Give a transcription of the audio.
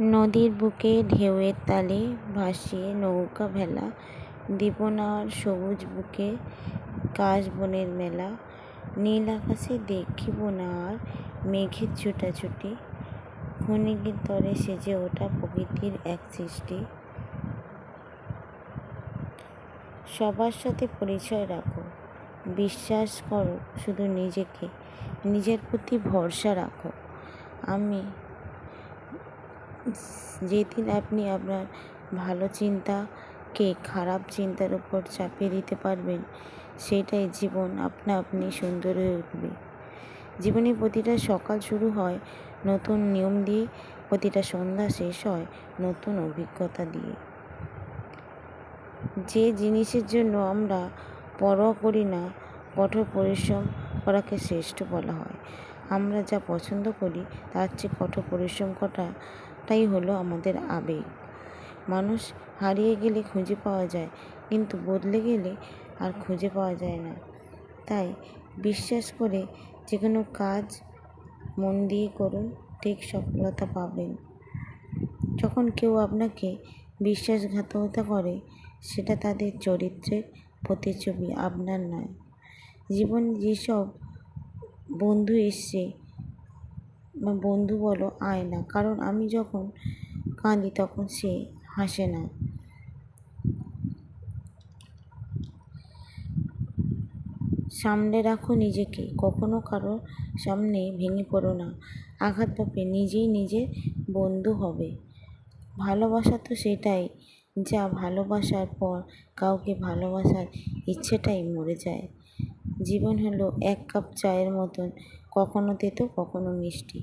নদীর বুকে ঢেউয়ের তালে ভাসিয়ে নৌকা ভেলা, দীপনার সবুজ বুকে কাশবনের মেলা, নীল আকাশে দেখিব না আর মেঘের ছুটাছুটি ক্ষণিকের তরে সেজে ওঠা প্রকৃতির এক সৃষ্টি। সবার সাথে পরিচয় রাখো, বিশ্বাস করো শুধু নিজেকে, নিজের প্রতি ভরসা রাখো। আমি যেদিন আপনি আপনার ভালো চিন্তাকে খারাপ চিন্তার উপর চাপিয়ে দিতে পারবেন, সেটাই জীবন আপনা আপনি সুন্দর হয়ে উঠবে। জীবনে প্রতিটা সকাল শুরু হয় নতুন নিয়ম দিয়ে, প্রতিটা সন্ধ্যা শেষ হয় নতুন অভিজ্ঞতা দিয়ে। যে জিনিসের জন্য আমরা পরোয়া করি না, কঠোর পরিশ্রম করাকে শ্রেষ্ঠ বলা হয়। আমরা যা পছন্দ করি, তার চেয়ে কঠোর পরিশ্রম করাটাই হলো আমাদের আবেগ। মানুষ হারিয়ে গেলে খুঁজে পাওয়া যায়, কিন্তু বদলে গেলে আর খুঁজে পাওয়া যায় না। তাই বিশ্বাস করে যে কোনো কাজ মন দিয়ে করুন, ঠিক সফলতা পাবেন। যখন কেউ আপনাকে বিশ্বাসঘাতকতা করে, সেটা তাদের চরিত্রের প্রতিচ্ছবি, আপনার নয়। জীবন যেসব বন্ধু এসছে বা বন্ধু বলো, আয় না। কারণ আমি যখন কাঁদি তখন সে হাসে না। সামনে রাখো নিজেকে। কখনো কারও সামনে ভেঙে পড়ো না। আঘাত পাবে নিজেই নিজের বন্ধু হবে। ভালোবাসা তো সেটাই। যা ভালোবাসার পর কাউকে ভালোবাসার ইচ্ছেটাই মরে যায়। জীবন হলো এক কাপ চায়ের মতন। কখনো তেতো কখনো মিষ্টি।